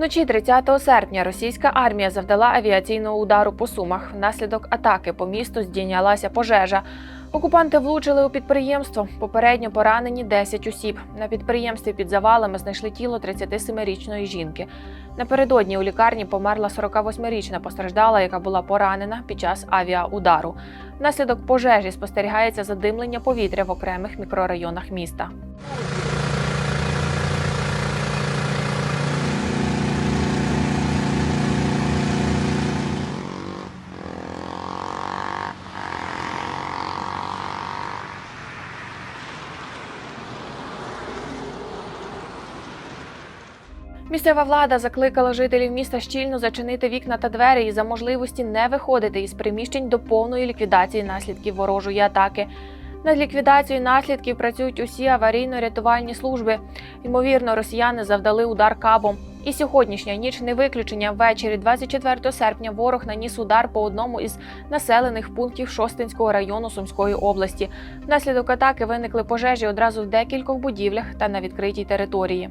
Вночі 30 серпня російська армія завдала авіаційного удару по сумах. Внаслідок атаки по місту здійнялася пожежа. Окупанти влучили у підприємство. Попередньо поранені 10 осіб. На підприємстві під завалами знайшли тіло 37-річної жінки. Напередодні у лікарні померла 48-річна постраждала, яка була поранена під час авіаудару. Внаслідок пожежі спостерігається задимлення повітря в окремих мікрорайонах міста. Місцева влада закликала жителів міста щільно зачинити вікна та двері і за можливості не виходити із приміщень до повної ліквідації наслідків ворожої атаки. Над ліквідацією наслідків працюють усі аварійно-рятувальні служби. Ймовірно, росіяни завдали удар кабом. І сьогоднішня ніч не виключення. Ввечері 24 серпня ворог наніс удар по одному із населених пунктів Шостинського району Сумської області. Внаслідок атаки виникли пожежі одразу в декількох будівлях та на відкритій території.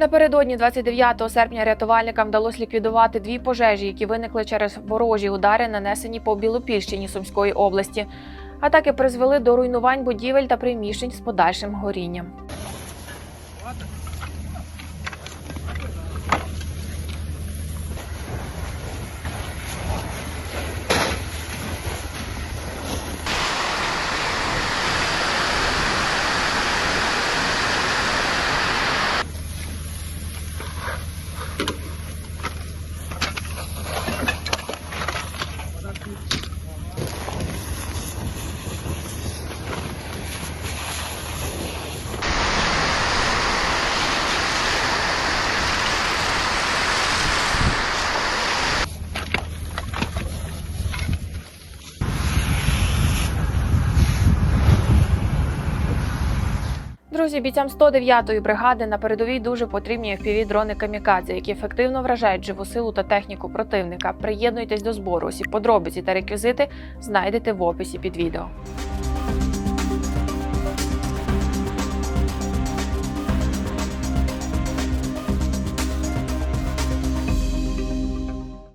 Напередодні 29 серпня рятувальникам вдалося ліквідувати дві пожежі, які виникли через ворожі удари, нанесені по Білопільщині Сумської області. Атаки призвели до руйнувань будівель та приміщень з подальшим горінням. Друзі, бійцям 109-ї бригади на передовій дуже потрібні fpv дрони камікадзе, які ефективно вражають живу силу та техніку противника. Приєднуйтесь до збору. Усі подробиці та реквізити знайдете в описі під відео.